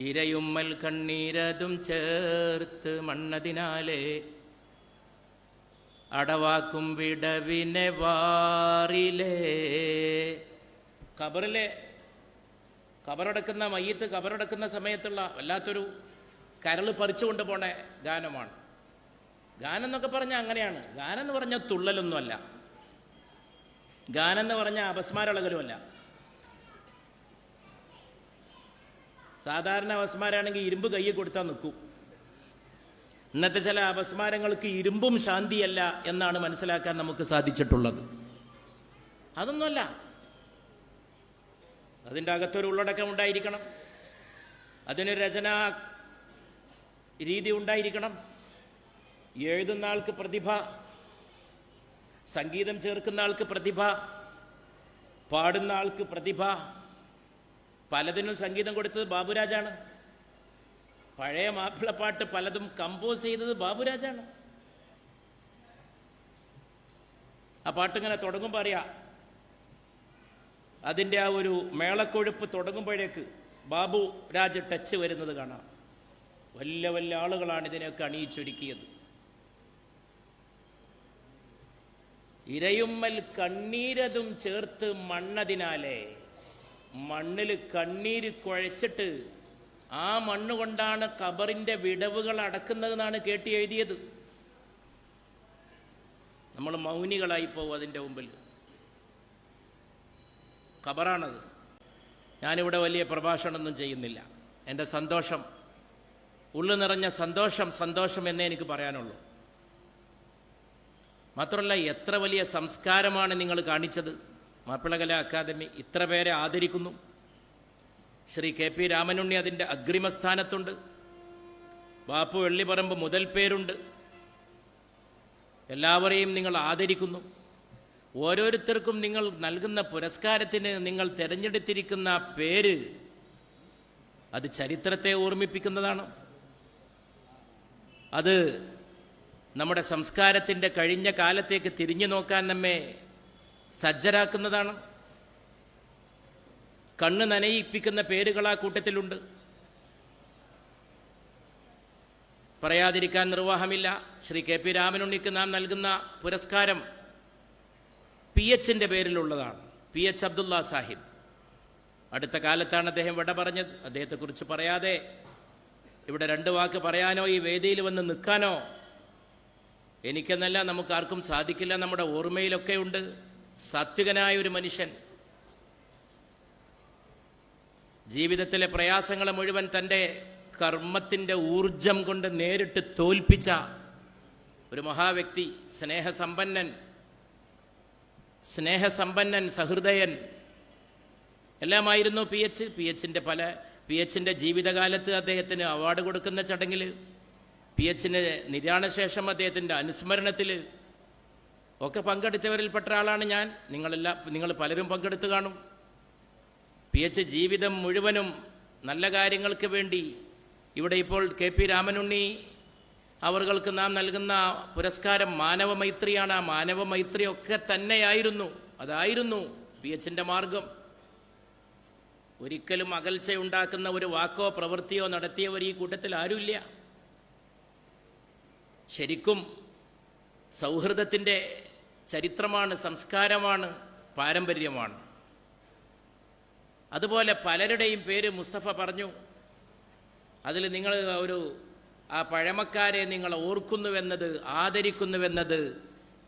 ഇരയുമ്മൽ കണ്ണീരതും ചേർത്ത് മണ്ണതിനാലേ അടവാക്കും വിടവിനെ വാറിലേ. ഖബറിലെ ഖബറടക്കുന്ന മയ്യത്ത് ഖബറടക്കുന്ന സമയത്തുള്ള വല്ലാത്തൊരു കരൾ പറിച്ചുകൊണ്ട് പോണ ഗാനമാണ്. ഗാനം എന്നൊക്കെ പറഞ്ഞാൽ അങ്ങനെയാണ്. ഗാനം എന്ന് പറഞ്ഞാൽ തുള്ളലൊന്നുമല്ല. ഗാനം എന്ന് പറഞ്ഞാൽ അപസ്മാരളകലുമല്ല. സാധാരണ അപസ്മാരാണെങ്കിൽ ഇരുമ്പ് കയ്യിൽ കൊടുത്താൽ നിൽക്കും ഇന്നത്തെ ചില അപസ്മാരങ്ങൾക്ക് ഇരുമ്പും ശാന്തിയല്ല എന്നാണ് മനസ്സിലാക്കാൻ നമുക്ക് സാധിച്ചിട്ടുള്ളത്. അതൊന്നുമല്ല. അതിന്റെ അകത്തൊരു ഉള്ളടക്കം ഉണ്ടായിരിക്കണം. അതിനൊരു രചനാ രീതി ഉണ്ടായിരിക്കണം. എഴുതുന്ന ആൾക്ക് പ്രതിഭ സംഗീതം ചേർക്കുന്ന ആൾക്ക് പ്രതിഭ പാടുന്ന ആൾക്ക് പ്രതിഭ പലതിനും സംഗീതം കൊടുത്തത് ബാബുരാജാണ്. പഴയ മാപ്പിളപ്പാട്ട് പലതും കമ്പോസ് ചെയ്തത് ബാബുരാജാണ്. ആ പാട്ടിങ്ങനെ തുടങ്ങുമ്പോൾ അറിയാം. അതിന്റെ ആ ഒരു മേളക്കൊഴുപ്പ് തുടങ്ങുമ്പോഴേക്ക് ബാബു രാജ് ടച്ച് വരുന്നത് കാണാം. വല്ല വല്ല ആളുകളാണ് ഇതിനെയൊക്കെ അണിയിച്ചൊരുക്കിയത്. ഇരയുമ്മൽ കണ്ണീരതും ചേർത്ത് മണ്ണതിനാലേ മണ്ണിൽ കണ്ണീര് കുഴച്ചിട്ട് ആ മണ്ണ് കൊണ്ടാണ് വിടവുകൾ അടക്കുന്നതെന്നാണ് കേട്ടി എഴുതിയത്. നമ്മൾ മൗനികളായി പോകും അതിന്റെ മുമ്പിൽ. ഖബറാണത്. ഞാനിവിടെ വലിയ പ്രഭാഷണമൊന്നും ചെയ്യുന്നില്ല. എന്റെ സന്തോഷം ഉള്ളു നിറഞ്ഞ സന്തോഷം സന്തോഷം എന്നേ എനിക്ക് പറയാനുള്ളൂ. മാത്രമല്ല എത്ര വലിയ സംസ്കാരമാണ് നിങ്ങൾ കാണിച്ചത്? മാപ്പിളകല അക്കാദമി ഇത്ര പേരെ ആദരിക്കുന്നു. ശ്രീ കെ പി രാമനുണ്ണി അതിന്റെ അഗ്രിമസ്ഥാനത്തുണ്ട്. ബാപ്പു വെള്ളിപ്പറമ്പ് മുതൽ പേരുണ്ട്. എല്ലാവരെയും നിങ്ങൾ ആദരിക്കുന്നു. ഓരോരുത്തർക്കും നിങ്ങൾ നൽകുന്ന പുരസ്കാരത്തിന് നിങ്ങൾ തിരഞ്ഞെടുത്തിരിക്കുന്ന പേര് അത് ചരിത്രത്തെ ഓർമ്മിപ്പിക്കുന്നതാണ്. അത് നമ്മുടെ സംസ്കാരത്തിന്റെ കഴിഞ്ഞ കാലത്തേക്ക് തിരിഞ്ഞു നോക്കാൻ നമ്മെ സജ്ജരാക്കുന്നതാണ്. കണ്ണ് നനയിപ്പിക്കുന്ന പേരുകൾ ആ കൂട്ടത്തിലുണ്ട്. പറയാതിരിക്കാൻ നിർവാഹമില്ല. ശ്രീ കെ പി രാമനുണ്ണിക്ക് നാം നൽകുന്ന പുരസ്കാരം പി എച്ചിന്റെ പേരിലുള്ളതാണ്. P H Abdullah Sahib. അടുത്ത കാലത്താണ് അദ്ദേഹം വിട പറഞ്ഞത്. അദ്ദേഹത്തെക്കുറിച്ച് പറയാതെ ഇവിടെ രണ്ട് വാക്ക് പറയാനോ ഈ വേദിയിൽ വന്ന് നിൽക്കാനോ എനിക്കെന്നല്ല നമുക്കാർക്കും സാധിക്കില്ല. നമ്മുടെ ഓർമ്മയിലൊക്കെ ഉണ്ട്. സാത്വികനായ ഒരു മനുഷ്യൻ. ജീവിതത്തിലെ പ്രയാസങ്ങളെ മുഴുവൻ തന്റെ കർമ്മത്തിന്റെ ഊർജം കൊണ്ട് നേരിട്ട് തോൽപ്പിച്ച ഒരു മഹാവ്യക്തി സ്നേഹസമ്പന്നൻ സ്നേഹസമ്പന്നൻ സഹൃദയൻ. എല്ലാമായിരുന്നു പി എച്ച്. പി എച്ചിന്റെ പല പി എച്ചിന്റെ ജീവിതകാലത്ത് അദ്ദേഹത്തിന് അവാർഡ് കൊടുക്കുന്ന ചടങ്ങിൽ പി എച്ചിന് നിര്യാണശേഷം അദ്ദേഹത്തിന്റെ അനുസ്മരണത്തിൽ ഒക്കെ പങ്കെടുത്തവരിൽപ്പെട്ട ആളാണ് ഞാൻ. നിങ്ങളെല്ലാം നിങ്ങൾ പലരും പങ്കെടുത്തു കാണും. പി എച്ച് ജീവിതം മുഴുവനും നല്ല കാര്യങ്ങൾക്ക് വേണ്ടി ഇവിടെ ഇപ്പോൾ കെ പി രാമനുണ്ണി അവർക്ക് നാം നൽകുന്ന പുരസ്കാരം മാനവ മൈത്രിയാണ്. ആ മാനവ മൈത്രി ഒക്കെ തന്നെയായിരുന്നു. അതായിരുന്നു പി എച്ചിന്റെ മാർഗം. ഒരിക്കലും അകൽച്ച ഉണ്ടാക്കുന്ന ഒരു വാക്കോ പ്രവൃത്തിയോ നടത്തിയവർ ഈ കൂട്ടത്തിൽ ആരുമില്ല. ശരിക്കും സൗഹൃദത്തിന്റെ ചരിത്രമാണ് സംസ്കാരമാണ് പാരമ്പര്യമാണ്. അതുപോലെ പലരുടെയും പേര് മുസ്തഫ പറഞ്ഞു. അതിൽ നിങ്ങൾ ഒരു ആ പഴമക്കാരെ നിങ്ങൾ ഓർക്കുന്നുവെന്നത് ആദരിക്കുന്നുവെന്നത്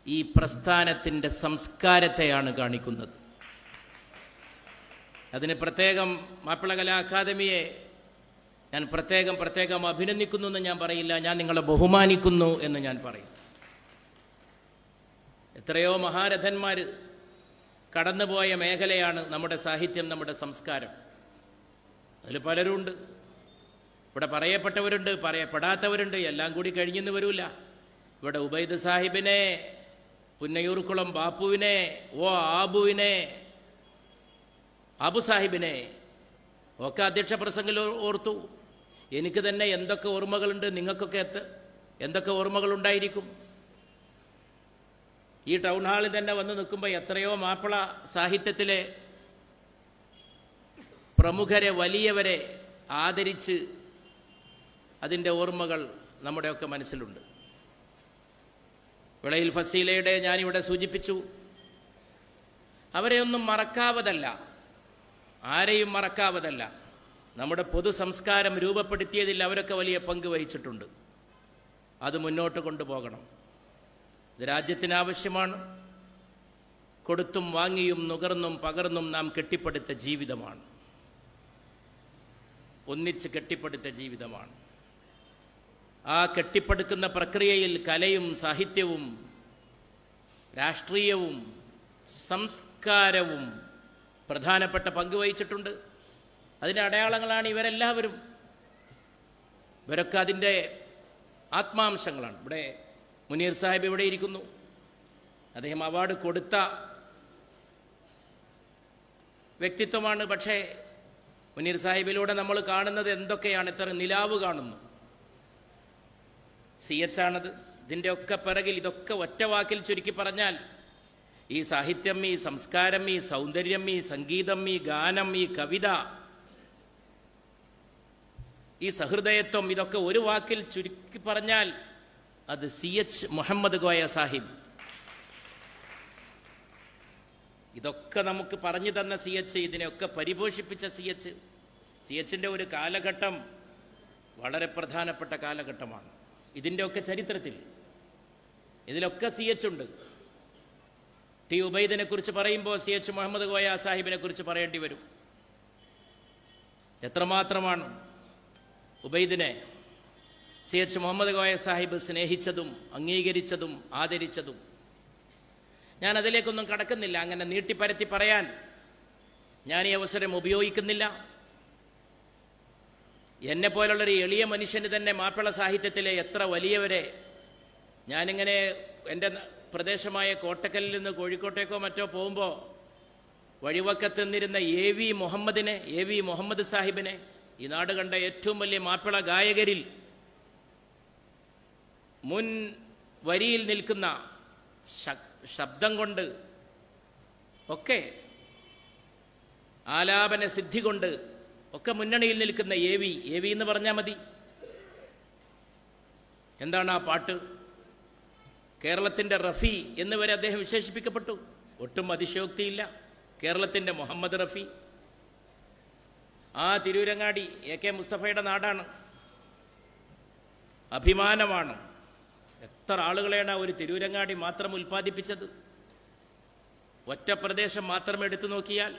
ഈ പ്രസ്ഥാനത്തിന്റെ സംസ്കാരത്തെയാണ് കാണിക്കുന്നത്. അതിന് പ്രത്യേകം മാപ്പിളകലാ അക്കാദമിയെ ഞാൻ പ്രത്യേകം പ്രത്യേകം അഭിനന്ദിക്കുന്നു എന്ന് ഞാൻ പറയില്ല. ഞാൻ നിങ്ങളെ ബഹുമാനിക്കുന്നു എന്ന് ഞാൻ പറയും. എത്രയോ മഹാരഥന്മാർ കടന്നുപോയ മേഖലയാണ് നമ്മുടെ സാഹിത്യം നമ്മുടെ സംസ്കാരം. അതിൽ പലരുണ്ട്. ഇവിടെ പറയപ്പെട്ടവരുണ്ട് പറയപ്പെടാത്തവരുണ്ട് എല്ലാം കൂടി കഴിഞ്ഞെന്ന് വരൂല. ഇവിടെ ഉബൈദ് സാഹിബിനെ പുന്നയൂർക്കുളം ബാപ്പുവിനെ ഓ ആബുവിനെ ആബു സാഹിബിനെ ഒക്കെ അധ്യക്ഷ പ്രസംഗിൽ ഓർത്തു. എനിക്ക് തന്നെ എന്തൊക്കെ ഓർമ്മകളുണ്ട് നിങ്ങൾക്കൊക്കെ എന്തൊക്കെ ഓർമ്മകളുണ്ടായിരിക്കും? ഈ ടൗൺ ഹാളിൽ തന്നെ വന്ന് നിൽക്കുമ്പോൾ എത്രയോ മാപ്പിള സാഹിത്യത്തിലെ പ്രമുഖരെ വലിയവരെ ആദരിച്ച് അതിന്റെ ഓർമ്മകൾ നമ്മുടെയൊക്കെ മനസ്സിലുണ്ട്. വിളയിൽ ഫസീലയുടെ ഞാനിവിടെ സൂചിപ്പിച്ചു. അവരെയൊന്നും മറക്കാവതല്ല. ആരെയും മറക്കാവതല്ല. നമ്മുടെ പൊതു സംസ്കാരം രൂപപ്പെടുത്തിയതിൽ അവരൊക്കെ വലിയ പങ്ക് വഹിച്ചിട്ടുണ്ട്. അത് മുന്നോട്ട് കൊണ്ടുപോകണം. ഇത് രാജ്യത്തിനാവശ്യമാണ്. കൊടുത്തും വാങ്ങിയും നുകർന്നും പകർന്നും നാം കെട്ടിപ്പടുത്ത ജീവിതമാണ്. ഒന്നിച്ച് കെട്ടിപ്പടുത്ത ജീവിതമാണ്. ആ കെട്ടിപ്പടുക്കുന്ന പ്രക്രിയയിൽ കലയും സാഹിത്യവും രാഷ്ട്രീയവും സംസ്കാരവും പ്രധാനപ്പെട്ട പങ്ക് വഹിച്ചിട്ടുണ്ട്. അതിന്റെ അടയാളങ്ങളാണ് ഇവരെല്ലാവരും. ഇവരൊക്കെ അതിന്റെ ആത്മാംശങ്ങളാണ്. ഇവിടെ മുനീർ സാഹിബ് ഇവിടെ ഇരിക്കുന്നു? അദ്ദേഹം അവാർഡ് കൊടുത്ത വ്യക്തിത്വമാണ്. പക്ഷേ മുനീർ സാഹിബിലൂടെ നമ്മൾ കാണുന്നത് എന്തൊക്കെയാണ്? ഇത്ര നിലാവ് കാണുന്നു. സി എച്ച് ആണത്. ഇതിന്റെ ഒക്കെ പിറകിൽ ഇതൊക്കെ ഒറ്റ വാക്കിൽ ചുരുക്കി പറഞ്ഞാൽ ഈ സാഹിത്യം ഈ സംസ്കാരം ഈ സൗന്ദര്യം ഈ സംഗീതം ഈ ഗാനം ഈ കവിത ഈ സഹൃദയത്വം ഇതൊക്കെ ഒരു വാക്കിൽ ചുരുക്കി പറഞ്ഞാൽ അത് സി എച്ച് മുഹമ്മദ് ഗോയ സാഹിബ്. ഇതൊക്കെ നമുക്ക് പറഞ്ഞു തന്ന സി എച്ച് ഇതിനെയൊക്കെ പരിപോഷിപ്പിച്ച സി എച്ച്. സി എച്ചിന്റെ ഒരു കാലഘട്ടം വളരെ പ്രധാനപ്പെട്ട കാലഘട്ടമാണ്. ഇതിന്റെയൊക്കെ ചരിത്രത്തിൽ ഇതിലൊക്കെ സി എച്ച് ഉണ്ട്. ടി ഉബൈദിനെ കുറിച്ച് പറയുമ്പോൾ സി എച്ച് മുഹമ്മദ് ഗോയ സാഹിബിനെ കുറിച്ച് പറയേണ്ടി വരും. എത്രമാത്രമാണ് ഉബൈദിനെ സി എച്ച് മുഹമ്മദ് കോയ സാഹിബ് സ്നേഹിച്ചതും അംഗീകരിച്ചതും ആദരിച്ചതും. ഞാൻ അതിലേക്കൊന്നും കടക്കുന്നില്ല. അങ്ങനെ നീട്ടിപ്പരത്തി പറയാൻ ഞാൻ ഈ അവസരം ഉപയോഗിക്കുന്നില്ല. എന്നെ പോലുള്ളൊരു എളിയ മനുഷ്യന് തന്നെ മാപ്പിള സാഹിത്യത്തിലെ എത്ര വലിയവരെ ഞാനിങ്ങനെ എന്റെ പ്രദേശമായ കോട്ടക്കലിൽ നിന്ന് കോഴിക്കോട്ടേക്കോ മറ്റോ പോകുമ്പോൾ വഴിവക്കത്ത് നിന്നിരുന്ന എ വി മുഹമ്മദിനെ എ വി മുഹമ്മദ് സാഹിബിനെ ഈ നാട് കണ്ട ഏറ്റവും വലിയ മാപ്പിള ഗായകരിൽ മുൻ വരിയിൽ നിൽക്കുന്ന ശബ്ദം കൊണ്ട് ഒക്കെ ആലാപന സിദ്ധി കൊണ്ട് ഒക്കെ മുന്നണിയിൽ നിൽക്കുന്ന എ വി എ വി എന്ന് പറഞ്ഞാൽ മതി. എന്താണ് ആ പാട്ട്? കേരളത്തിന്റെ റഫി എന്നിവരെ അദ്ദേഹം വിശേഷിപ്പിക്കപ്പെട്ടു. ഒട്ടും അതിശയോക്തിയില്ല. കേരളത്തിന്റെ മുഹമ്മദ് റഫി. ആ തിരൂരങ്ങാടി എ കെ മുസ്തഫയുടെ നാടാണ്. അഭിമാനമാണ്. എത്ര ആളുകളെയാണ് ഒരു തിരൂരങ്ങാടി മാത്രം ഉൽപ്പാദിപ്പിച്ചത്? ഒറ്റ പ്രദേശം മാത്രം എടുത്തു നോക്കിയാൽ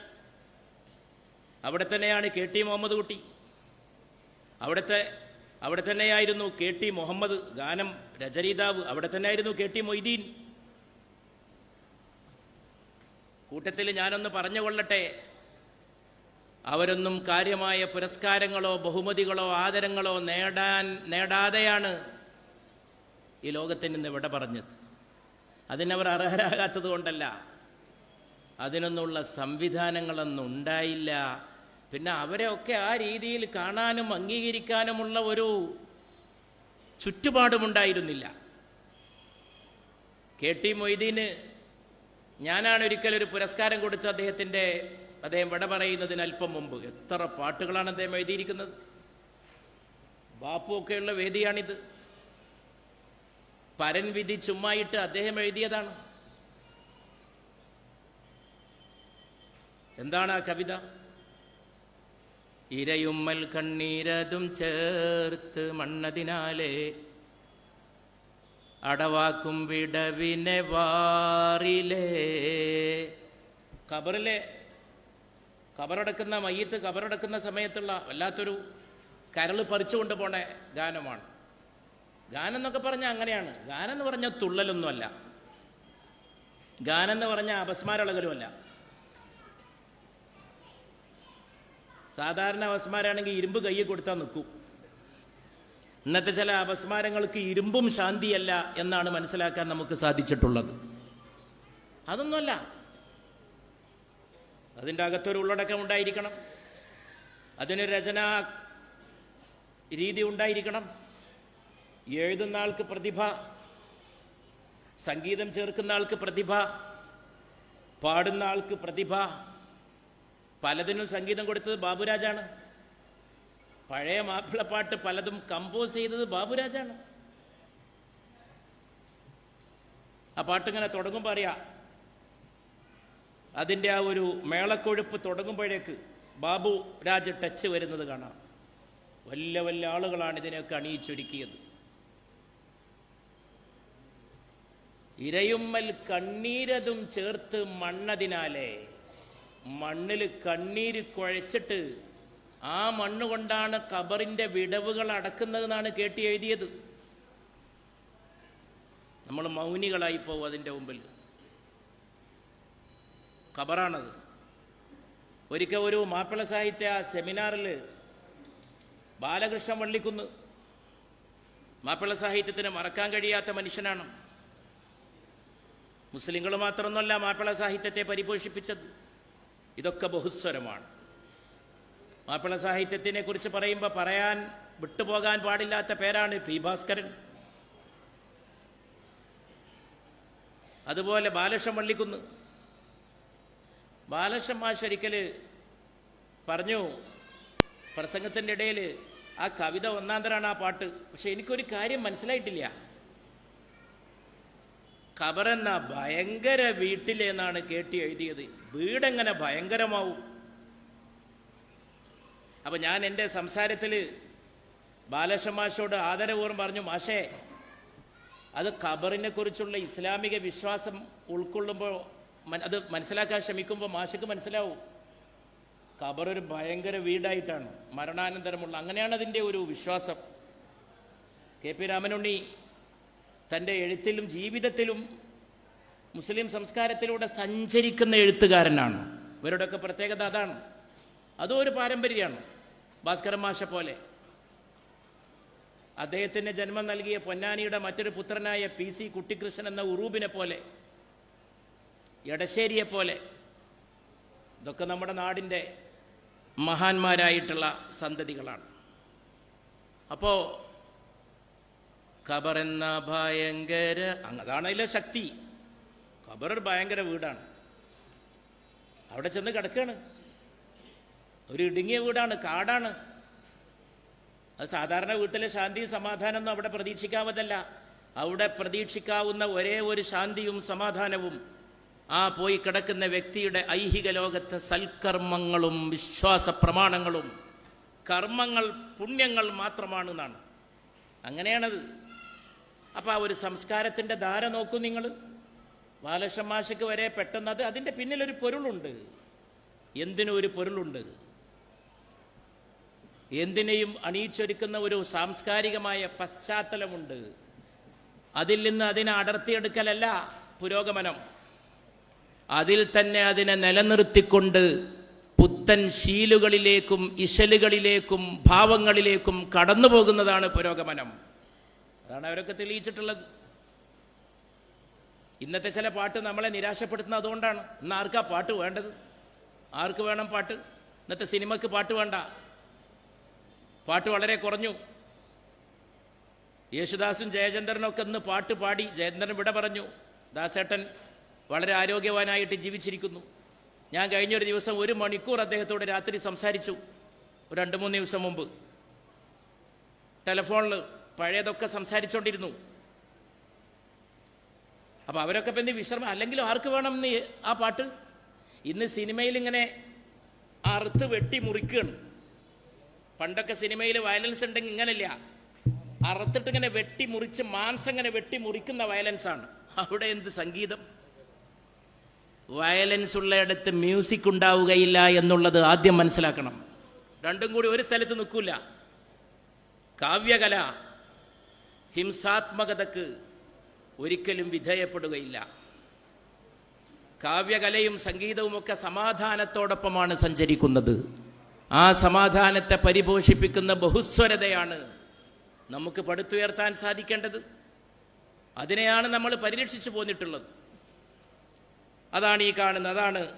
അവിടെ തന്നെയാണ് കെ ടി മുഹമ്മദ് കുട്ടി. അവിടുത്തെ അവിടെ തന്നെയായിരുന്നു കെ ടി മുഹമ്മദ് ഗാനം രചയിതാവ് അവിടെ തന്നെയായിരുന്നു കെ ടി മൊയ്തീൻ. കൂട്ടത്തിൽ ഞാനൊന്ന് പറഞ്ഞു കൊള്ളട്ടെ. അവരൊന്നും കാര്യമായ പുരസ്കാരങ്ങളോ ബഹുമതികളോ ആദരങ്ങളോ നേടാൻ നേടാതെയാണ് ഈ ലോകത്തിൽ നിന്ന് ഇവിടെ പറഞ്ഞത്. അതിനവർ അർഹരാകാത്തത് കൊണ്ടല്ല. അതിനൊന്നുള്ള സംവിധാനങ്ങളൊന്നും ഉണ്ടായില്ല. പിന്നെ അവരെ ഒക്കെ ആ രീതിയിൽ കാണാനും അംഗീകരിക്കാനുമുള്ള ഒരു ചുറ്റുപാടുമുണ്ടായിരുന്നില്ല. കെ ടി മൊയ്തീന് ഞാനാണ് ഒരിക്കൽ ഒരു പുരസ്കാരം കൊടുത്ത് അദ്ദേഹത്തിന്റെ അദ്ദേഹം വിട പറയുന്നതിന് അല്പം മുമ്പ്. എത്ര പാട്ടുകളാണ് അദ്ദേഹം എഴുതിയിരിക്കുന്നത്? ബാപ്പു ഒക്കെയുള്ള വേദിയാണിത്. പരൻവിധി ചുമ്മായിട്ട് അദ്ദേഹം എഴുതിയതാണ്. എന്താണ് ആ കവിത? ഇരയുമ്മൽ കണ്ണീരതും ചേർത്ത് മണ്ണതിനാലേ അടവാക്കും വിടവിനെ വാറിലേ. ഖബറിലെ ഖബറടക്കുന്ന മയ്യത്ത് ഖബറടക്കുന്ന സമയത്തുള്ള വല്ലാത്തൊരു കരൾ പറിച്ചുകൊണ്ട് പോണ ഗാനമാണ്. ഗാനം എന്നൊക്കെ പറഞ്ഞാൽ അങ്ങനെയാണ്. ഗാനം എന്ന് പറഞ്ഞാൽ തുള്ളലൊന്നുമല്ല. ഗാനം എന്ന് പറഞ്ഞാൽ അപസ്മാരളകലുമല്ല. സാധാരണ അപസ്മാരാണെങ്കിൽ ഇരുമ്പ് കയ്യിൽ കൊടുത്താൽ നിൽക്കും. ഇന്നത്തെ ചില അപസ്മാരങ്ങൾക്ക് ഇരുമ്പും ശാന്തിയല്ല എന്നാണ് മനസ്സിലാക്കാൻ നമുക്ക് സാധിച്ചിട്ടുള്ളത്. അതൊന്നുമല്ല. അതിന്റെ അകത്തൊരു ഉള്ളടക്കം ഉണ്ടായിരിക്കണം. അതിനൊരു രചനാ രീതി ഉണ്ടായിരിക്കണം. എഴുതുന്ന ആൾക്ക് പ്രതിഭ സംഗീതം ചേർക്കുന്ന ആൾക്ക് പ്രതിഭ പാടുന്ന ആൾക്ക് പ്രതിഭ. പലതിനും സംഗീതം കൊടുത്തത് ബാബുരാജാണ്. പഴയ മാപ്പിളപ്പാട്ട് പലതും കമ്പോസ് ചെയ്തത് ബാബുരാജാണ്. ആ പാട്ടിങ്ങനെ തുടങ്ങുമ്പോൾ അറിയാം അതിന്റെ ആ ഒരു മേളക്കൊഴുപ്പ് തുടങ്ങുമ്പോഴേക്ക് ബാബു രാജ് ടച്ച് വരുന്നത് കാണാം. വല്ല വല്ല ആളുകളാണ് ഇതിനെയൊക്കെ അണിയിച്ചൊരുക്കിയത്. ഇരയുമ്മൽ കണ്ണീരതും ചേർത്ത് മണ്ണതിനാലെ മണ്ണിൽ കണ്ണീര് കുഴച്ചിട്ട് ആ മണ്ണുകൊണ്ടാണ് കബറിന്റെ വിടവുകൾ അടക്കുന്നതെന്നാണ് കേട്ടി എഴുതിയത്. നമ്മൾ മൗനികളായി പോകും അതിന്റെ മുമ്പിൽ. ഖബറാണത്. ഒരിക്കൽ ഒരു മാപ്പിള സാഹിത്യ സെമിനാറിൽ ബാലകൃഷ്ണൻ വള്ളിക്കുന്ന്. മാപ്പിള സാഹിത്യത്തിന് മറക്കാൻ കഴിയാത്ത മനുഷ്യനാണ്. മുസ്ലിങ്ങൾ മാത്രമൊന്നുമല്ല മാപ്പിള സാഹിത്യത്തെ പരിപോഷിപ്പിച്ചത്. ഇതൊക്കെ ബഹുസ്വരമാണ്. മാപ്പിള സാഹിത്യത്തിനെ കുറിച്ച് പറയുമ്പോൾ പറയാൻ വിട്ടുപോകാൻ പാടില്ലാത്ത പേരാണ് പി ഭാസ്കരൻ അതുപോലെ ബാലകൃഷ്ണൻ വള്ളിക്കുന്ന്. ബാലകൃഷ്ണൻ മാഷ് ഒരിക്കൽ പറഞ്ഞു പ്രസംഗത്തിന്റെ ഇടയിൽ ആ കവിത ഒന്നാന്തരാണ് ആ പാട്ട്. പക്ഷെ എനിക്കൊരു കാര്യം മനസ്സിലായിട്ടില്ല. ഖബറെന്ന ഭയങ്കര വീട്ടിലെന്നാണ് കേട്ടി എഴുതിയത്. വീടെങ്ങനെ ഭയങ്കരമാവും? അപ്പൊ ഞാൻ എന്റെ സംസാരത്തിൽ ബാലശ മാഷോട് ആദരപൂർവം പറഞ്ഞു മാഷേ അത് ഖബറിനെ കുറിച്ചുള്ള ഇസ്ലാമിക വിശ്വാസം ഉൾക്കൊള്ളുമ്പോൾ അത് മനസ്സിലാക്കാൻ ശ്രമിക്കുമ്പോൾ മാഷക്ക് മനസ്സിലാവും. ഖബർ ഒരു ഭയങ്കര വീടായിട്ടാണ് മരണാനന്തരമുള്ള അങ്ങനെയാണ് അതിന്റെ ഒരു വിശ്വാസം. കെ പി രാമനുണ്ണി തന്റെ എഴുത്തിലും ജീവിതത്തിലും മുസ്ലിം സംസ്കാരത്തിലൂടെ സഞ്ചരിക്കുന്ന എഴുത്തുകാരനാണ്. ഇവരുടെയൊക്കെ പ്രത്യേകത അതാണ്. അതും ഒരു പാരമ്പര്യമാണ്. ഭാസ്കരൻ മാഷ പോലെ. അദ്ദേഹത്തിന് ജന്മം നൽകിയ പൊന്നാനിയുടെ മറ്റൊരു പുത്രനായ പി സി കുട്ടിക്കൃഷ്ണൻ എന്ന ഉറൂബിനെ പോലെ എടശ്ശേരിയെ പോലെ ഇതൊക്കെ നമ്മുടെ നാടിന്റെ മഹാന്മാരായിട്ടുള്ള സന്തതികളാണ്. അപ്പോ ഖബർ എന്ന ഭയങ്കര അതാണ് അതിലെ ശക്തി. ഖബർ ഒരു ഭയങ്കര വീടാണ്. അവിടെ ചെന്ന് കിടക്കുകയാണ് ഒരു ഇടുങ്ങിയ വീടാണ് കാടാണ്. അത് സാധാരണ വീട്ടിലെ ശാന്തിയും സമാധാനമൊന്നും അവിടെ പ്രതീക്ഷിക്കാവതല്ല അവിടെ പ്രതീക്ഷിക്കാവുന്ന ഒരേ ഒരു ശാന്തിയും സമാധാനവും ആ പോയി കിടക്കുന്ന വ്യക്തിയുടെ ഐഹിക ലോകത്തെ സൽക്കർമ്മങ്ങളും വിശ്വാസ പ്രമാണങ്ങളും കർമ്മങ്ങൾ പുണ്യങ്ങൾ മാത്രമാണ് എന്നാണ്. അങ്ങനെയാണത്. അപ്പം ആ ഒരു സംസ്കാരത്തിന്റെ ധാര നോക്കൂ നിങ്ങൾ മാഷക്ക് വരെ പെട്ടെന്ന് അത് അതിന്റെ പിന്നിലൊരു പൊരുളുണ്ട്. എന്തിനും ഒരു പൊരുളുണ്ട്? എന്തിനേയും അണിയിച്ചൊരുക്കുന്ന ഒരു സാംസ്കാരികമായ പശ്ചാത്തലമുണ്ട്. അതിൽ നിന്ന് അതിനെ അടർത്തിയെടുക്കലല്ല പുരോഗമനം. അതിൽ തന്നെ അതിനെ നിലനിർത്തിക്കൊണ്ട് പുത്തൻ ശീലുകളിലേക്കും ഇശലുകളിലേക്കും ഭാവങ്ങളിലേക്കും കടന്നു പോകുന്നതാണ് പുരോഗമനം. അതാണ് അവരൊക്കെ തെളിയിച്ചിട്ടുള്ളത്. ഇന്നത്തെ ചില പാട്ട് നമ്മളെ നിരാശപ്പെടുത്തുന്നത് അതുകൊണ്ടാണ്. ഇന്ന് ആർക്കാ പാട്ട് വേണ്ടത്? ആർക്ക് വേണം പാട്ട്? ഇന്നത്തെ സിനിമക്ക് പാട്ട് വേണ്ട. പാട്ട് വളരെ കുറഞ്ഞു. യേശുദാസും ജയചന്ദ്രനും ഒക്കെ ഇന്ന് പാട്ട് പാടി ജയചന്ദ്രൻ വിട പറഞ്ഞു. ദാസേട്ടൻ വളരെ ആരോഗ്യവാനായിട്ട് ജീവിച്ചിരിക്കുന്നു. ഞാൻ കഴിഞ്ഞൊരു ദിവസം ഒരു മണിക്കൂർ അദ്ദേഹത്തോട് രാത്രി സംസാരിച്ചു. രണ്ട് മൂന്ന് ദിവസം മുമ്പ്. ടെലഫോണിൽ പഴയതൊക്കെ സംസാരിച്ചുകൊണ്ടിരുന്നു അപ്പൊ അവരൊക്കെ പിന്നെ വിശ്രമം അല്ലെങ്കിൽ ആർക്ക് വേണം നീ ആ പാട്ട്? ഇന്ന് സിനിമയിൽ ഇങ്ങനെ അറുത്ത് വെട്ടി മുറിക്കുകയാണ് പണ്ടൊക്കെ സിനിമയിൽ വയലൻസ് ഉണ്ടെങ്കിൽ ഇങ്ങനല്ല. അറുത്തിട്ട് ഇങ്ങനെ വെട്ടി മുറിച്ച് മാംസം ഇങ്ങനെ വെട്ടി മുറിക്കുന്ന വയലൻസ് ആണ് അവിടെ എന്ത് സംഗീതം? വയലൻസ് ഉള്ളയിടത്ത് മ്യൂസിക് ഉണ്ടാവുകയില്ല എന്നുള്ളത് ആദ്യം മനസ്സിലാക്കണം. രണ്ടും കൂടി ഒരു സ്ഥലത്ത് നിൽക്കില്ല കാവ്യകല. ഹിംസാത്മകതക്ക് ഒരിക്കലും വിധേയപ്പെടുകയില്ല. കാവ്യകലയും സംഗീതവുമൊക്കെ സമാധാനത്തോടൊപ്പമാണ് സഞ്ചരിക്കുന്നത്. ആ സമാധാനത്തെ പരിപോഷിപ്പിക്കുന്ന ബഹുസ്വരതയാണ് നമുക്ക് പടുത്തുയർത്താൻ സാധിക്കേണ്ടത്. അതിനെയാണ് നമ്മൾ പരിരക്ഷിച്ചു പോന്നിട്ടുള്ളത്. അതാണ് ഈ കാണുന്നത് അതാണ്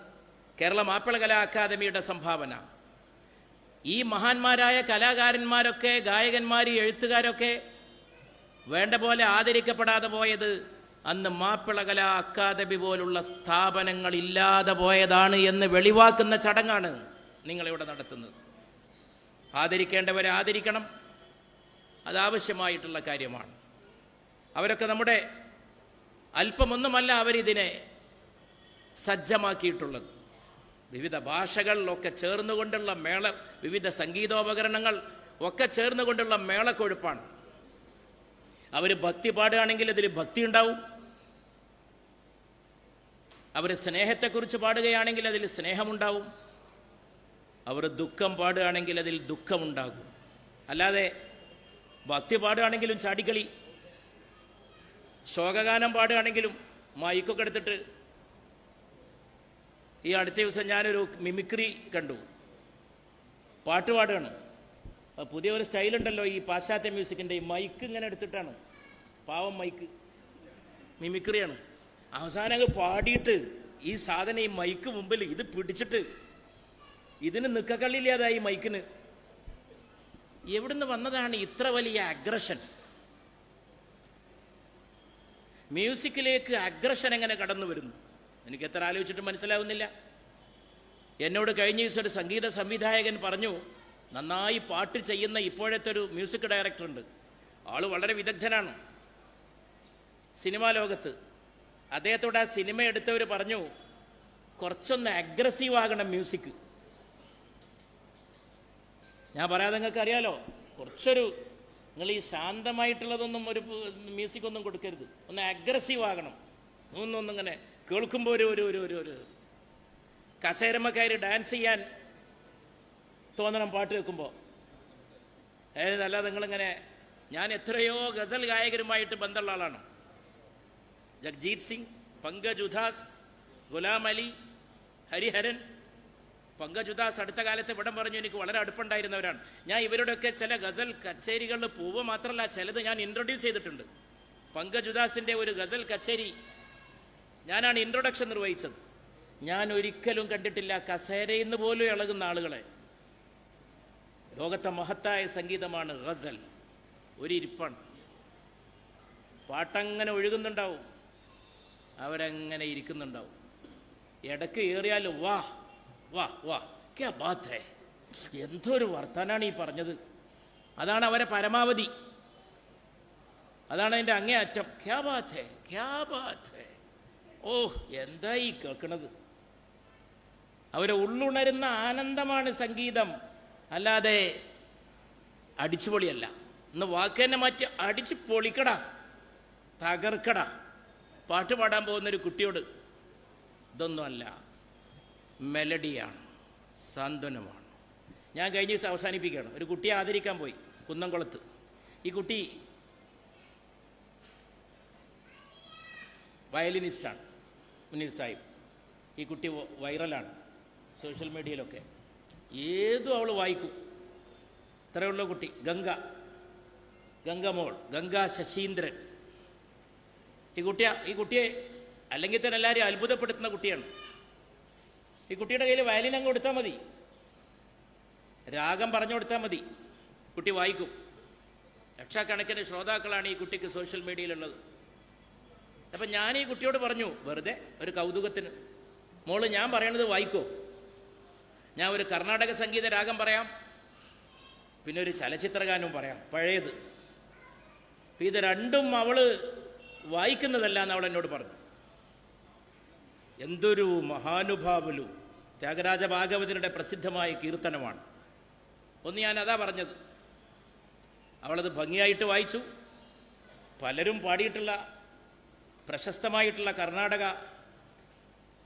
കേരള മാപ്പിള കലാ അക്കാദമിയുടെ സംഭാവന. ഈ മഹാന്മാരായ കലാകാരന്മാരൊക്കെ ഗായകന്മാർ എഴുത്തുകാരൊക്കെ വേണ്ട പോലെ ആദരിക്കപ്പെടാതെ പോയത് അന്ന് മാപ്പിളകല അക്കാദമി പോലുള്ള സ്ഥാപനങ്ങൾ ഇല്ലാതെ പോയതാണ് എന്ന് വെളിവാക്കുന്ന ചടങ്ങാണ് നിങ്ങളിവിടെ നടത്തുന്നത്. ആദരിക്കേണ്ടവരെ ആദരിക്കണം. അതാവശ്യമായിട്ടുള്ള കാര്യമാണ്. അവരൊക്കെ നമ്മുടെ അല്പമൊന്നുമല്ല അവരിതിനെ സജ്ജമാക്കിയിട്ടുള്ളത്. വിവിധ ഭാഷകളിലൊക്കെ ചേർന്നുകൊണ്ടുള്ള മേള വിവിധ സംഗീതോപകരണങ്ങൾ ഒക്കെ ചേർന്നുകൊണ്ടുള്ള മേളക്കൊഴുപ്പാണ് അവർ ഭക്തി പാടുകയാണെങ്കിൽ അതിൽ ഭക്തി ഉണ്ടാവും. അവർ സ്നേഹത്തെക്കുറിച്ച് പാടുകയാണെങ്കിൽ അതിൽ സ്നേഹമുണ്ടാവും. അവർ ദുഃഖം പാടുകയാണെങ്കിൽ അതിൽ ദുഃഖമുണ്ടാകും. അല്ലാതെ ഭക്തി പാടുകയാണെങ്കിലും ചാടിക്കളി ശോകഗാനം പാടുകയാണെങ്കിലും മൈക്കൊക്കെ എടുത്തിട്ട് ഈ അടുത്ത ദിവസം ഞാനൊരു മിമിക്രി കണ്ടു. പാട്ട് പാടുകയാണ്. പുതിയ ഒരു സ്റ്റൈലുണ്ടല്ലോ ഈ പാശ്ചാത്യ മ്യൂസിക്കിന്റെ ഈ മൈക്ക് ഇങ്ങനെ എടുത്തിട്ടാണ്. പാവം മൈക്ക്. മിമിക്രിയാണ്. അവസാനം അങ്ങ് പാടിയിട്ട് ഈ സാധനം ഈ മൈക്ക് മുമ്പിൽ ഇത് പിടിച്ചിട്ട് ഇതിന് ഈ മൈക്കിന്. എവിടുന്ന് വന്നതാണ് ഇത്ര വലിയ അഗ്രഷൻ മ്യൂസിക്കിലേക്ക് അഗ്രഷൻ എങ്ങനെ കടന്നു വരുന്നു? എനിക്ക് എത്ര ആലോചിച്ചിട്ട് മനസ്സിലാവുന്നില്ല. എന്നോട് കഴിഞ്ഞ ദിവസം ഒരു സംഗീത സംവിധായകൻ പറഞ്ഞു നന്നായി പാട്ട് ചെയ്യുന്ന ഇപ്പോഴത്തെ ഒരു മ്യൂസിക് ഡയറക്ടർ ഉണ്ട്. ആൾ വളരെ വിദഗ്ധനാണ്. സിനിമാ ലോകത്ത്. അദ്ദേഹത്തോട് ആ സിനിമ എടുത്തവർ പറഞ്ഞു കുറച്ചൊന്ന് അഗ്രസീവ് ആകണം മ്യൂസിക് ഞാൻ പറയാതെ നിങ്ങൾക്ക് അറിയാലോ കുറച്ചൊരു നിങ്ങൾ ഈ ശാന്തമായിട്ടുള്ളതൊന്നും ഒരു മ്യൂസിക് ഒന്നും കൊടുക്കരുത്. ഒന്ന് അഗ്രസീവ് ആകണം. ഒന്നൊന്നിങ്ങനെ കേൾക്കുമ്പോൾ ഒരു ഒരു ഒരു ഒരു കസേരമ്മക്കാർ ഡാൻസ് ചെയ്യാൻ തോന്നണം പാട്ട് വെക്കുമ്പോൾ അതായത് അല്ലാതെ നിങ്ങളിങ്ങനെ ഞാൻ എത്രയോ ഗസൽ ഗായകരുമായിട്ട് ബന്ധമുള്ള ആളാണ്. ജഗ്ജീത് സിംഗ് പങ്കജ് ഉദാസ് ഗുലാം അലി ഹരിഹരൻ. പങ്കജ് ഉദാസ് അടുത്ത കാലത്ത് ഇവിടം പറഞ്ഞു എനിക്ക് വളരെ അടുപ്പുണ്ടായിരുന്നവരാണ്. ഞാൻ ഇവരുടെയൊക്കെ ചില ഗസൽ കച്ചേരികളിൽ പോവുക മാത്രമല്ല ചിലത് ഞാൻ ഇൻട്രൊഡ്യൂസ് ചെയ്തിട്ടുണ്ട്. പങ്കജ് ഉദാസിന്റെ ഒരു ഗസൽ കച്ചേരി. ഞാനാണ് ഇൻട്രൊഡക്ഷൻ നിർവഹിച്ചത്. ഞാൻ ഒരിക്കലും കണ്ടിട്ടില്ല കസേരയിൽ നിന്ന് പോലും ഇളകുന്ന ആളുകളെ. ലോകത്തെ മഹത്തായ സംഗീതമാണ് ഗസൽ. ഒരു ഇരിപ്പാണ്. പാട്ടങ്ങനെ ഒഴുകുന്നുണ്ടാവും. അവരങ്ങനെ ഇരിക്കുന്നുണ്ടാവും. ഇടയ്ക്ക് ഏറിയാൽ വാ വാ വാ. ക്യാ ബാധേ എന്തൊരു വർത്താനാണ് ഈ പറഞ്ഞത്. അതാണ് അവരെ പരമാവധി. അതാണ് അതിന്റെ അങ്ങേ അറ്റം ക്യാ ബാധേ ക്യാ ബാധേ ഓ എന്താ ഈ കേൾക്കണത്? അവരെ ഉള്ളുണരുന്ന ആനന്ദമാണ് സംഗീതം. അല്ലാതെ അടിച്ചുപൊളിയല്ല. ഇന്ന് വാക്ക് തന്നെ മാറ്റി അടിച്ച് പൊളിക്കടാ. തകർക്കട. പാട്ട് പാടാൻ പോകുന്ന ഒരു കുട്ടിയോട് ഇതൊന്നുമല്ല. മെലഡിയാണ്. സാന്ത്വനമാണ്. ഞാൻ കഴിഞ്ഞ ദിവസം അവസാനിപ്പിക്കുകയാണ്. ഒരു കുട്ടിയെ ആദരിക്കാൻ പോയി കുന്നംകുളത്ത്. ഈ കുട്ടി വയലിനിസ്റ്റാണ് മുനീർ സാഹിബ്. ഈ കുട്ടി വൈറലാണ് സോഷ്യൽ മീഡിയയിലൊക്കെ. ഏതും അവൾ വായിക്കും. ഇത്രയുള്ള കുട്ടി. ഗംഗ. ഗംഗമോൾ. ഗംഗാ ശശീന്ദ്രൻ. ഈ കുട്ടിയാ ഈ കുട്ടിയെ അല്ലെങ്കിൽ തന്നെ എല്ലാവരും അത്ഭുതപ്പെടുത്തുന്ന കുട്ടിയാണ്. ഈ കുട്ടിയുടെ കയ്യിൽ വയലിൻ അങ്ങ് കൊടുത്താൽ മതി. രാഗം പറഞ്ഞു കൊടുത്താൽ മതി. കുട്ടി വായിക്കും. ലക്ഷക്കണക്കിന് ശ്രോതാക്കളാണ് ഈ കുട്ടിക്ക് സോഷ്യൽ മീഡിയയിലുള്ളത്. അപ്പം ഞാൻ ഈ കുട്ടിയോട് പറഞ്ഞു വെറുതെ ഒരു കൗതുകത്തിന്. മോൾ ഞാൻ പറയണത് വായിക്കോ. ഞാൻ ഒരു കർണാടക സംഗീത രാഗം പറയാം. പിന്നെ ഒരു ചലച്ചിത്രഗാനവും പറയാം. പഴയത്. ഇത് രണ്ടും അവൾ വായിക്കുന്നതല്ല എന്ന് അവൾ എന്നോട് പറഞ്ഞു. എന്തൊരു മഹാനുഭാവലു. ത്യാഗരാജ ഭാഗവതരുടെ പ്രസിദ്ധമായ കീർത്തനമാണ്. ഒന്ന് ഞാൻ അതാ പറഞ്ഞത്. അവളത് ഭംഗിയായിട്ട് വായിച്ചു. പലരും പാടിയിട്ടുള്ള പ്രശസ്തമായിട്ടുള്ള കർണാടക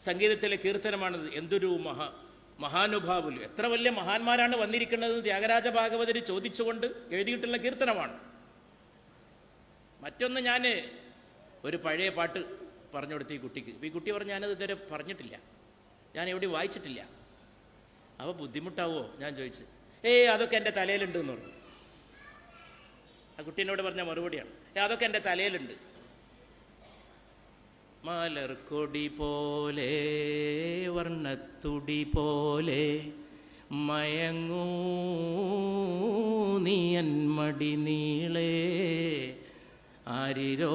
സംഗീതത്തിലെ കീർത്തനമാണത്. എന്തൊരു മഹാ മഹാനുഭാവുലു. എത്ര വലിയ മഹാന്മാരാണ് വന്നിരിക്കുന്നത് ത്യാഗരാജ ഭാഗവതര് ചോദിച്ചുകൊണ്ട് എഴുതിയിട്ടുള്ള കീർത്തനമാണ്. മറ്റൊന്ന് ഞാൻ ഒരു പഴയ പാട്ട് പറഞ്ഞു കൊടുത്തു ഈ കുട്ടിക്ക്. ഈ കുട്ടി പറഞ്ഞു ഞാനത് ഇതുവരെ പറഞ്ഞിട്ടില്ല. ഞാൻ എവിടെ വായിച്ചിട്ടില്ല. അപ്പോൾ ബുദ്ധിമുട്ടാവോ? ഞാൻ ചോദിച്ചു. ഏയ് അതൊക്കെ എന്റെ തലയിലുണ്ട് എന്ന് പറഞ്ഞു. ആ കുട്ടീനോട് പറഞ്ഞ മറുപടിയാണ്. "ഏ, അതൊക്കെ എന്റെ തലയിലുണ്ട്. മലർക്കൊടി പോലെ വർണത്തുടി പോലെ മയങ്ങൂ നീയന്മടി നീളേ. ആരിരോ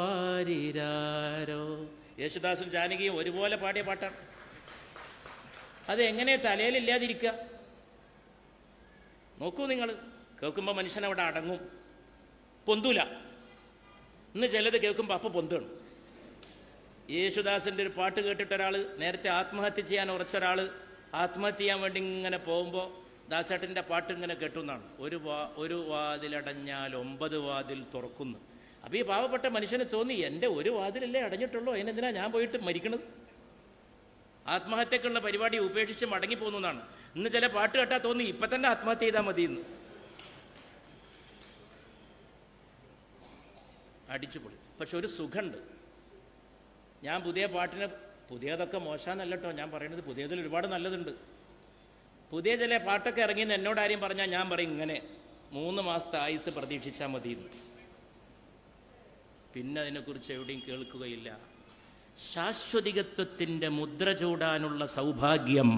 ആരിരാരോ. യേശുദാസും ജാനകിയും ഒരുപോലെ പാടിയ പാട്ടാണ്. അത് എങ്ങനെ തലയിലില്ലാതിരിക്കുക? നോക്കൂ നിങ്ങൾ കേൾക്കുമ്പോൾ മനുഷ്യൻ അവിടെ അടങ്ങും. പൊന്തൂല. ഇന്ന് ചിലത് കേൾക്കുമ്പോൾ അപ്പം പൊന്താണ് യേശുദാസിന്റെ ഒരു പാട്ട് കേട്ടിട്ട് ഒരാൾ നേരത്തെ ആത്മഹത്യ ചെയ്യാൻ ഉറച്ച ഒരാൾ ആത്മഹത്യ ചെയ്യാൻ വേണ്ടി ഇങ്ങനെ പോകുമ്പോൾ ദാസേട്ടന്റെ പാട്ട് ഇങ്ങനെ കേട്ടു എന്നാണ് ഒരു വാ ഒരു വാതിലടഞ്ഞാൽ ഒമ്പത് വാതിൽ തുറക്കുന്നു. അപ്പോൾ ഈ പാവപ്പെട്ട മനുഷ്യന് തോന്നി എന്റെ ഒരു വാതിലല്ലേ അടഞ്ഞിട്ടുള്ളൂ അതിനെന്തിനാ ഞാൻ പോയിട്ട് മരിക്കണത്? ആത്മഹത്യക്കുള്ള പരിപാടി ഉപേക്ഷിച്ച് മടങ്ങി പോകുന്നതാണ് ഇന്ന് ചില പാട്ട് കേട്ടാൽ തോന്നി ഇപ്പം തന്നെ ആത്മഹത്യ ചെയ്താൽ മതി അടിച്ചുപൊളി. പക്ഷെ ഒരു സുഖമുണ്ട് ഞാൻ പുതിയ പാട്ടിന് പുതിയതൊക്കെ മോശമെന്നല്ല കേട്ടോ ഞാൻ പറയുന്നത് പുതിയതിൽ ഒരുപാട് നല്ലതുണ്ട്. പുതിയ ചില പാട്ടൊക്കെ ഇറങ്ങിയെന്ന് എന്നോട് ആരെയും പറഞ്ഞാൽ ഞാൻ പറയും ഇങ്ങനെ മൂന്ന് മാസത്തെ ആയുസ് പ്രതീക്ഷിച്ചാൽ മതി. പിന്നെ അതിനെക്കുറിച്ച് എവിടെയും കേൾക്കുകയില്ല. ശാശ്വതികത്വത്തിന്റെ മുദ്ര ചൂടാനുള്ള സൗഭാഗ്യം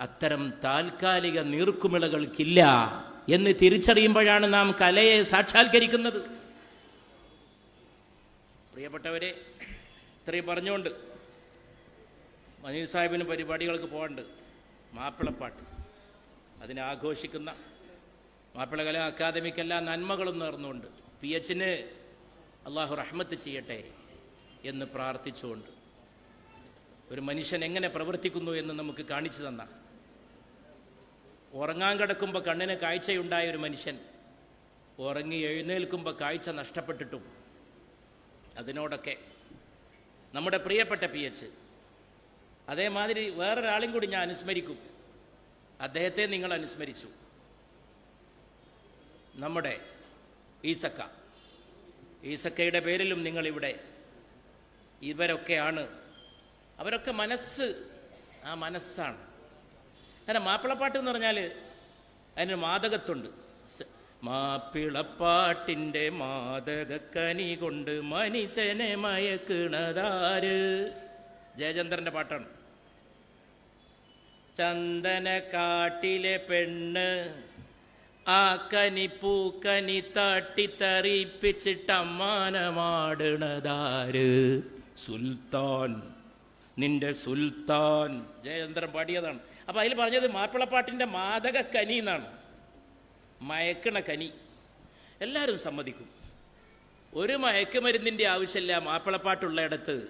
അത്തരം താൽക്കാലിക നീർക്കുമിളകൾക്കില്ല എന്ന് തിരിച്ചറിയുമ്പോഴാണ് നാം കലയെ സാക്ഷാത്കരിക്കുന്നത്. പ്രിയപ്പെട്ടവരെ ഇത്രയും പറഞ്ഞുകൊണ്ട് മനീർ സാഹിബിന് പരിപാടികൾക്ക് പോകണ്ട് മാപ്പിളപ്പാട്ട് അതിനെ ആഘോഷിക്കുന്ന മാപ്പിളകല അക്കാദമിക്കെല്ലാ നന്മകളും നേർന്നുകൊണ്ട് പി എച്ചിന് അള്ളാഹു റഹ്മത്ത് ചെയ്യട്ടെ എന്ന് പ്രാർത്ഥിച്ചുകൊണ്ട് ഒരു മനുഷ്യൻ എങ്ങനെ പ്രവർത്തിക്കുന്നു എന്ന് നമുക്ക് കാണിച്ചു തന്ന ഉറങ്ങാൻ കിടക്കുമ്പോൾ കണ്ണിന് കാഴ്ചയുണ്ടായ ഒരു മനുഷ്യൻ ഉറങ്ങി എഴുന്നേൽക്കുമ്പോൾ കാഴ്ച നഷ്ടപ്പെട്ടിട്ടും അതിനോടൊക്കെ. നമ്മുടെ പ്രിയപ്പെട്ട പി എച്ച്. അതേമാതിരി വേറൊരാളും കൂടി ഞാൻ അനുസ്മരിക്കും. അദ്ദേഹത്തെ നിങ്ങൾ അനുസ്മരിച്ചു. നമ്മുടെ ഈസക്ക. ഈസക്കയുടെ പേരിലും നിങ്ങളിവിടെ ഇവരൊക്കെയാണ്. അവരൊക്കെ മനസ്സ് ആ മനസ്സാണ്. കാരണം മാപ്പിളപ്പാട്ട് എന്ന് പറഞ്ഞാൽ അതിനൊരു മാദകത്തുണ്ട് സ- മാപ്പിളപ്പാട്ടിന്റെ മാതകക്കനി കൊണ്ട് മനുഷ്യനെ മയക്കിണതാര്? ജയചന്ദ്രന്റെ പാട്ടാണ്. ചന്ദന കാട്ടിലെ പെണ്ണ് ആ കനി പൂക്കനി തട്ടിത്തറിപ്പിച്ചിട്ടമ്മാനമാടണതാര് സുൽത്താൻ. നിന്റെ സുൽത്താൻ. ജയചന്ദ്രൻ പാടിയതാണ്. അപ്പൊ അതിൽ പറഞ്ഞത് മാപ്പിളപ്പാട്ടിന്റെ മാതക കനി എന്നാണ്. മയക്കണ കനി. എല്ലാവരും സമ്മതിക്കും. ഒരു മയക്കുമരുന്നിന്റെ ആവശ്യമില്ല മാപ്പിളപ്പാട്ടുള്ളയിടത്ത്.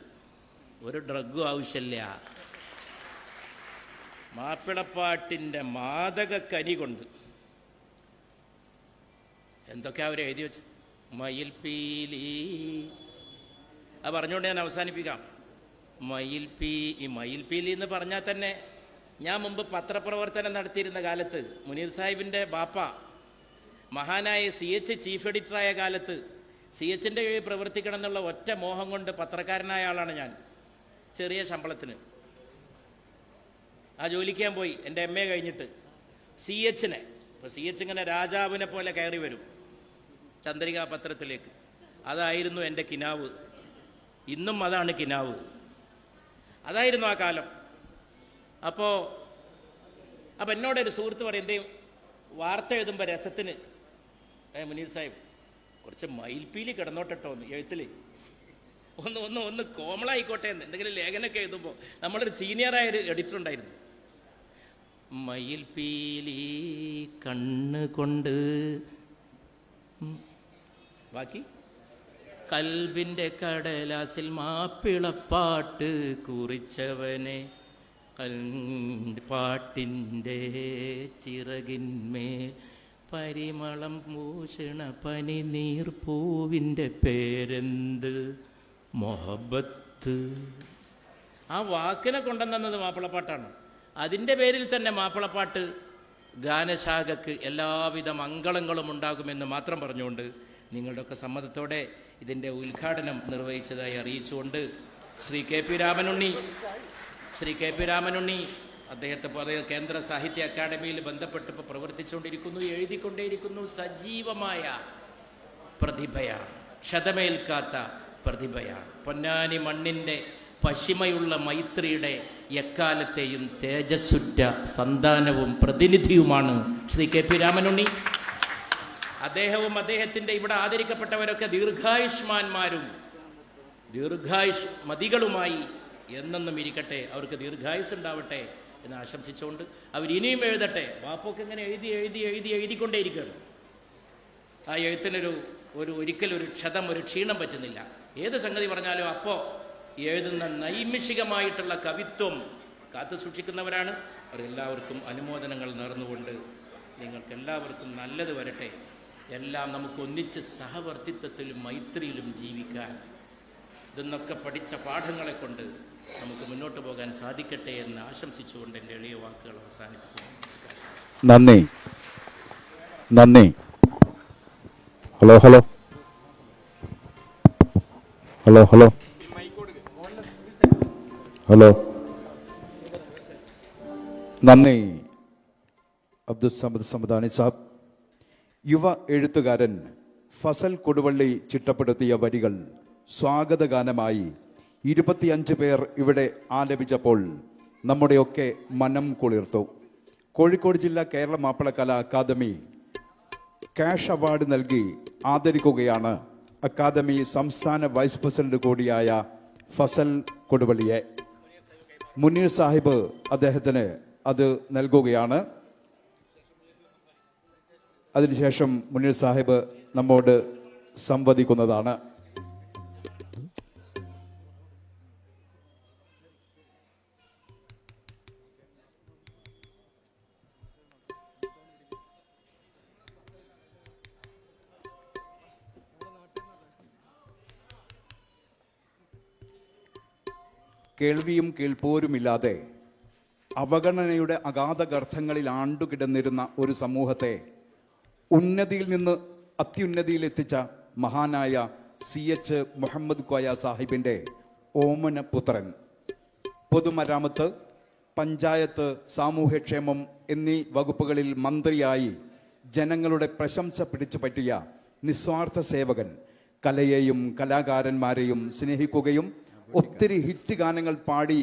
ഒരു ഡ്രഗും ആവശ്യമില്ല. മാപ്പിളപ്പാട്ടിന്റെ മാതക കനി കൊണ്ട്. എന്തൊക്കെ അവർ എഴുതി വെച്ചത്? മയിൽപീലി അത് പറഞ്ഞുകൊണ്ട് ഞാൻ അവസാനിപ്പിക്കാം. മയിൽപീ ഈ മയിൽപീലി എന്ന് പറഞ്ഞാൽ തന്നെ ഞാൻ മുമ്പ് പത്രപ്രവർത്തനം നടത്തിയിരുന്ന കാലത്ത് മുനീർ സാഹിബിന്റെ ബാപ്പ മഹാനായ സി എച്ച് ചീഫ് എഡിറ്ററായ കാലത്ത് സി എച്ചിന്റെ കീഴിൽ പ്രവർത്തിക്കണം എന്നുള്ള ഒറ്റ മോഹം കൊണ്ട് പത്രക്കാരനായ ആളാണ് ഞാൻ. ചെറിയ ശമ്പളത്തിന്. ആ ജോലിക്ക് ഞാൻ പോയി. എന്റെ എം എ കഴിഞ്ഞിട്ട്. സി എച്ചിനെ. ഇപ്പോൾ സി എച്ച് ഇങ്ങനെ രാജാവിനെ പോലെ കയറി വരും. ചന്ദ്രികാ പത്രത്തിലേക്ക്. അതായിരുന്നു എന്റെ കിനാവ്. ഇന്നും അതാണ് കിനാവ്. അതായിരുന്നു ആ കാലം. അപ്പോൾ അപ്പം എന്നോടൊരു സുഹൃത്ത് പറയും എന്തേ വാർത്ത എഴുതുമ്പോൾ രസത്തിന് ഏ മുനീർ സാഹിബ് കുറച്ച് മയിൽപ്പീലി കിടന്നോട്ടോ ഒന്ന് എഴുത്തിൽ ഒന്ന് ഒന്ന് ഒന്ന് കോമളായിക്കോട്ടെ എന്ന് എന്തെങ്കിലും ലേഖനമൊക്കെ എഴുതുമ്പോൾ നമ്മളൊരു സീനിയറായ ഒരു എഡിറ്റർ ഉണ്ടായിരുന്നു മയിൽപ്പീലി കണ്ണ് കൊണ്ട്. ബാക്കി കൽബിന്റെ കടലാസിൽ മാപ്പിളപ്പാട്ട് കുറിച്ചവനെ കൽ- പാട്ടിന്റെ ചിറകിന്മേൽ പരിമളം പൂഷണ പനി നീർപ്പൂവിന്റെ പേരെന്ത്? മൊഹബത്ത്. ആ വാക്കിനെ കൊണ്ടുവന്നത് മാപ്പിളപ്പാട്ടാണ്. അതിന്റെ പേരിൽ തന്നെ മാപ്പിളപ്പാട്ട് ഗാനശാഖക്ക് എല്ലാവിധ മംഗളങ്ങളും ഉണ്ടാകുമെന്ന് മാത്രം പറഞ്ഞുകൊണ്ട് നിങ്ങളുടെയൊക്കെ സമ്മതത്തോടെ ഇതിന്റെ ഉദ്ഘാടനം നിർവഹിച്ചതായി അറിയിച്ചുകൊണ്ട് Shri K P Ramanunni Shri K P Ramanunni അദ്ദേഹത്തെ പോലെ കേന്ദ്ര സാഹിത്യ അക്കാദമിയിൽ ബന്ധപ്പെട്ട് ഇപ്പോൾ പ്രവർത്തിച്ചുകൊണ്ടിരിക്കുന്നു എഴുതിക്കൊണ്ടേയിരിക്കുന്നു സജീവമായ പ്രതിഭയാണ് ക്ഷതമേൽക്കാത്ത പ്രതിഭയാണ്. പൊന്നാനി മണ്ണിന്റെ പശിമയുള്ള മൈത്രിയുടെ എക്കാലത്തെയും തേജസ്സുറ്റ സന്താനവും പ്രതിനിധിയുമാണ് ശ്രീ കെ പി രാമനുണ്ണി. അദ്ദേഹവും അദ്ദേഹത്തിന്റെ ഇവിടെ ആദരിക്കപ്പെട്ടവരൊക്കെ ദീർഘായുഷ്മാന്മാരും ദീർഘായുഷ് മതികളുമായി എന്നെന്നും ഇരിക്കട്ടെ അവർക്ക് ദീർഘായുസ് ഉണ്ടാവട്ടെ എന്ന് ആശംസിച്ചുകൊണ്ട് അവർ ഇനിയും എഴുതട്ടെ. വാപ്പൊക്കെ ഇങ്ങനെ എഴുതി എഴുതി എഴുതി എഴുതിക്കൊണ്ടേയിരിക്കുകയാണ്. ആ എഴുത്തിനൊരു ഒരു ഒരിക്കലും ഒരു ക്ഷതം ഒരു ക്ഷീണം പറ്റുന്നില്ല. ഏത് സംഗതി പറഞ്ഞാലും അപ്പോൾ എഴുതുന്ന നൈമിഷികമായിട്ടുള്ള കവിത്വം കാത്തു സൂക്ഷിക്കുന്നവരാണ്. അവരെല്ലാവർക്കും അനുമോദനങ്ങൾ നേർന്നുകൊണ്ട് നിങ്ങൾക്കെല്ലാവർക്കും നല്ലത് വരട്ടെ. എല്ലാം നമുക്ക് ഒന്നിച്ച് സഹവർത്തിത്വത്തിലും മൈത്രിയിലും ജീവിക്കാൻ. ഇതെന്നൊക്കെ പഠിച്ച പാഠങ്ങളെ കൊണ്ട് നമുക്ക് മുന്നോട്ട് പോകാൻ സാധിക്കട്ടെ എന്ന് ആശംസിച്ചുകൊണ്ട് എന്റെ എളിയ വാക്കുകൾ അവസാനിപ്പിക്കുന്നു. നന്ദി. നന്ദി. Hello hello. Hello hello. Hello. നന്ദി. അബ്ദുൽ സമദ് സമദാനി സാബ്. യുവ എഴുത്തുകാരൻ ഫസൽ കൊടുവള്ളി ചിട്ടപ്പെടുത്തിയ വരികൾ സ്വാഗതഗാനമായി ഇരുപത്തിയഞ്ച് പേർ ഇവിടെ ആലപിച്ചപ്പോൾ നമ്മുടെയൊക്കെ മനം കുളിർത്തു. കോഴിക്കോട് ജില്ല Kerala Mappila Kala academy cash award നൽകി ആദരിക്കുകയാണ് അക്കാദമി സംസ്ഥാന വൈസ് പ്രസിഡന്റ് കൂടിയായ ഫസൽ കൊടുവള്ളിയെ. മുനീർ സാഹിബ് അദ്ദേഹത്തിന് അത് നൽകുകയാണ്. അതിനുശേഷം മുനീർ സാഹിബ് നമ്മോട് സംവദിക്കുന്നതാണ്. കേൾവിയും കേൾപ്പോരുമില്ലാതെ അവഗണനയുടെ അഗാധ ഗർത്തങ്ങളിൽ ആണ്ടുകിടന്നിരുന്ന ഒരു സമൂഹത്തെ ഉന്നതിയിൽ നിന്ന് അത്യുന്നതിയിൽ എത്തിച്ച മഹാനായ സി എച്ച് മുഹമ്മദ് കോയ സാഹിബിന്റെ ഓമന പുത്രൻ പൊതുമരാമത്ത് പഞ്ചായത്ത് സാമൂഹ്യക്ഷേമം എന്നീ വകുപ്പുകളിൽ മന്ത്രിയായി ജനങ്ങളുടെ പ്രശംസ പിടിച്ചു പറ്റിയ നിസ്വാർത്ഥ സേവകൻ കലയെയും കലാകാരന്മാരെയും സ്നേഹിക്കുകയും ഒത്തിരി ഹിറ്റ് ഗാനങ്ങൾ പാടി